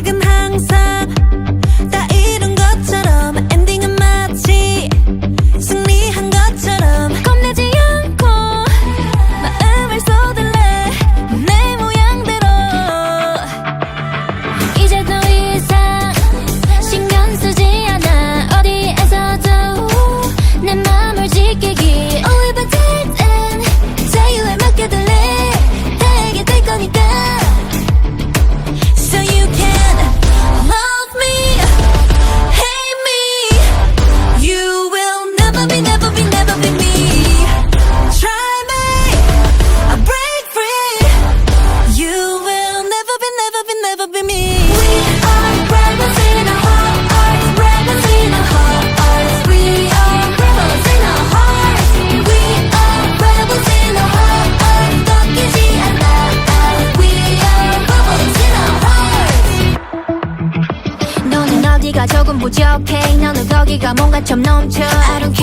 생각은 항상 어디가 조금 부족해? 너는 거기가 뭔가 좀 넘쳐. I don't